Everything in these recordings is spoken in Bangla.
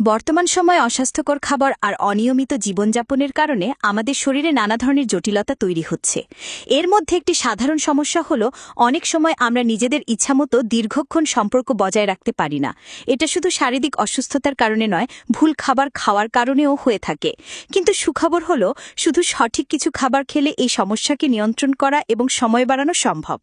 বর্তমান সময়ে অস্বাস্থ্যকর খাবার আর অনিয়মিত জীবনযাপনের কারণে আমাদের শরীরে নানা ধরনের জটিলতা তৈরি হচ্ছে। এর মধ্যে একটি সাধারণ সমস্যা হল, অনেক সময় আমরা নিজেদের ইচ্ছামতো দীর্ঘক্ষণ সম্পর্ক বজায় রাখতে পারি না। এটা শুধু শারীরিক অসুস্থতার কারণে নয়, ভুল খাবার খাওয়ার কারণেও হয়ে থাকে। কিন্তু সুখবর হল, শুধু সঠিক কিছু খাবার খেলে এই সমস্যাকে নিয়ন্ত্রণ করা এবং সময় বাড়ানো সম্ভব।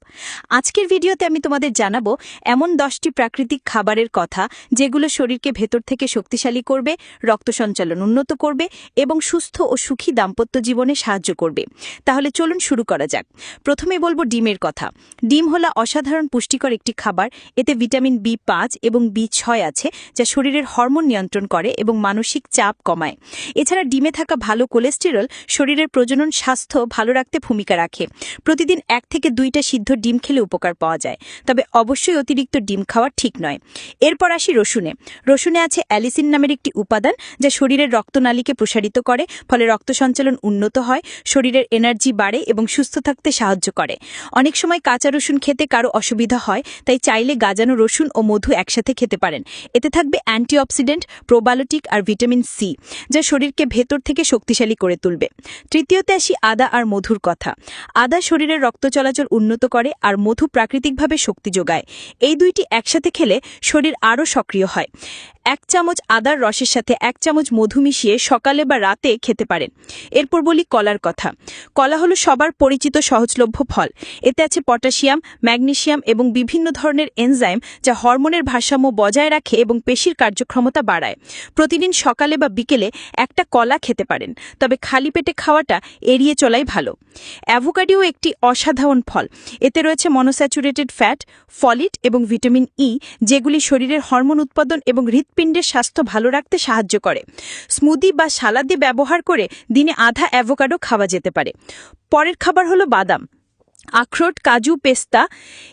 আজকের ভিডিওতে আমি তোমাদের জানাব, এমন দশটি প্রাকৃতিক খাবারের কথা যেগুলো শরীরকে ভেতর থেকে শক্তিশালী করবে, রক্ত সঞ্চালন উন্নত করবে এবং সুস্থ ও সুখী দাম্পত্য জীবনে সাহায্য করবে। তাহলে চলুন শুরু করা যাক। প্রথমে বলব ডিমের কথা। ডিম হলো অসাধারণ পুষ্টিকর একটি খাবার। এতে ভিটামিন বি পাঁচ এবং বি ছয় আছে, যা শরীরের হরমোন নিয়ন্ত্রণ করে এবং মানসিক চাপ কমায়। এছাড়া ডিমে থাকা ভালো কোলেস্টেরল শরীরের প্রজনন স্বাস্থ্য ভালো রাখতে ভূমিকা রাখে। প্রতিদিন এক থেকে দুইটা সিদ্ধ ডিম খেলে উপকার পাওয়া যায়। তবে অবশ্যই অতিরিক্ত ডিম খাওয়া ঠিক নয়। এরপর আসি রসুনে। রসুনে আছে অ্যালিসিন নামের একটি উপাদান যা শরীরের রক্তনালীকে প্রসারিত করে, ফলে রক্ত সঞ্চালন উন্নত হয়, শরীরের এনার্জি বাড়ে এবং সুস্থ থাকতে সাহায্য করে। অনেক সময় কাঁচা রসুন খেতে কারও অসুবিধা হয়, তাই চাইলে গাজানো রসুন ও মধু একসাথে খেতে পারেন। এতে থাকবে অ্যান্টিঅক্সিডেন্ট, প্রোবায়োটিক আর ভিটামিন সি যা শরীরকে ভেতর থেকে শক্তিশালী করে তুলবে। তৃতীয়তে আসি আদা আর মধুর কথা। আদা শরীরের রক্ত চলাচল উন্নত করে আর মধু প্রাকৃতিকভাবে শক্তি যোগায়। এই দুইটি একসাথে খেলে শরীর আরও সক্রিয় হয়। এক চামচ আদার রসের সাথে এক চামচ মধু মিশিয়ে সকালে বা রাতে খেতে পারেন। এরপর বলি কলার কথা। কলা হলো সবার পরিচিত সহজলভ্য ফল। এতে আছে পটাশিয়াম, ম্যাগনেশিয়াম এবং বিভিন্ন ধরনের এনজাইম যা হরমোনের ভারসাম্য বজায় রাখে এবং পেশির কার্যক্ষমতা বাড়ায়। প্রতিদিন সকালে বা বিকেলে একটা কলা খেতে পারেন, তবে খালি পেটে খাওয়াটা এড়িয়ে চলাই ভালো। অ্যাভোকাডিও একটি অসাধারণ ফল। এতে রয়েছে মনোস্যাচুরেটেড ফ্যাট ফলিট এবং ভিটামিন ই যেগুলি শরীরের হরমোন উৎপাদন এবং হৃৎপিণ্ডের স্বাস্থ্য ভালো রাখতে সাহায্য করে। স্মুদি বা সালাদে ব্যবহার করে দিনে আধা অ্যাভোকাডো খাওয়া যেতে পারে। পরের খাবার হলো বাদাম। আখরোট, কাজু, পেস্তা,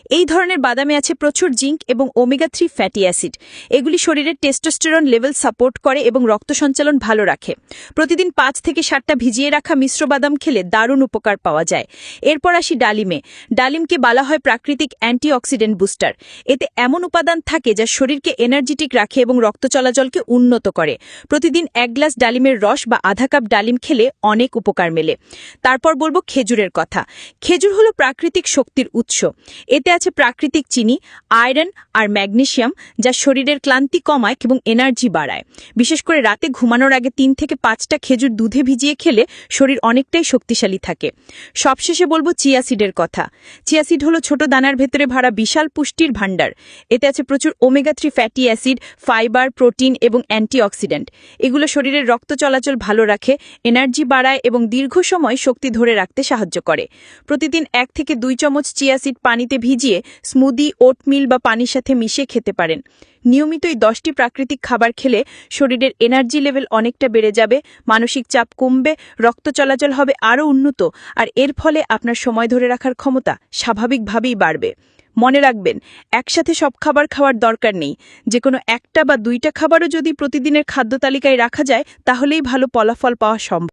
এই ধরনের বাদামে আছে প্রচুর জিঙ্ক এবং ওমেগা থ্রি ফ্যাটি অ্যাসিড। এগুলি শরীরের টেস্টোস্টেরন লেভেল সাপোর্ট করে এবং রক্ত সঞ্চালন ভালো রাখে। প্রতিদিন পাঁচ থেকে সাতটা ভিজিয়ে রাখা মিশ্র বাদাম খেলে দারুণ উপকার পাওয়া যায়। এরপর আসি ডালিমে। ডালিমকে বলা হয় প্রাকৃতিক অ্যান্টিঅক্সিডেন্ট বুস্টার। এতে এমন উপাদান থাকে যা শরীরকে এনার্জেটিক রাখে এবং রক্ত চলাচলকে উন্নত করে। প্রতিদিন এক গ্লাস ডালিমের রস বা আধা কাপ ডালিম খেলে অনেক উপকার মেলে। তারপর বলব খেজুরের কথা। খেজুর হলো প্রাকৃতিক শক্তির উৎস। এতে আছে প্রাকৃতিক চিনি, আয়রন আর ম্যাগনেশিয়াম, যা শরীরের ক্লান্তি কমায় এবং এনার্জি বাড়ায়। বিশেষ করে রাতে ঘুমানোর আগে তিন থেকে পাঁচটা খেজুর দুধে ভিজিয়ে খেলে শরীর অনেকটাই শক্তিশালী থাকে। সবশেষে বলব চিয়াসিডের কথা। চিয়াসিড হলো ছোট দানার ভেতরে ভরা বিশাল পুষ্টির ভাণ্ডার। এতে আছে প্রচুর omega three fatty acid, fibre, protein এবং অ্যান্টিঅক্সিডেন্ট। এগুলো শরীরের রক্ত চলাচল ভালো রাখে, এনার্জি বাড়ায় এবং দীর্ঘ সময় শক্তি ধরে রাখতে সাহায্য করে। প্রতিদিন এক থেকে দুই চামচ চিয়াসিড পানিতে ভিজিয়ে স্মুদি, ওটমিল বা পানির সাথে মিশিয়ে খেতে পারেন। নিয়মিত এই দশটি প্রাকৃতিক খাবার খেলে শরীরের এনার্জি লেভেল অনেকটা বেড়ে যাবে, মানসিক চাপ কমবে, রক্ত চলাচল হবে আরও উন্নত, আর এর ফলে আপনার সময় ধরে রাখার ক্ষমতা স্বাভাবিকভাবেই বাড়বে। মনে রাখবেন, একসাথে সব খাবার খাওয়ার দরকার নেই। যে কোনো একটা বা দুইটা খাবারও যদি প্রতিদিনের খাদ্য তালিকায় রাখা যায়, তাহলেই ভালো ফলাফল পাওয়া সম্ভব।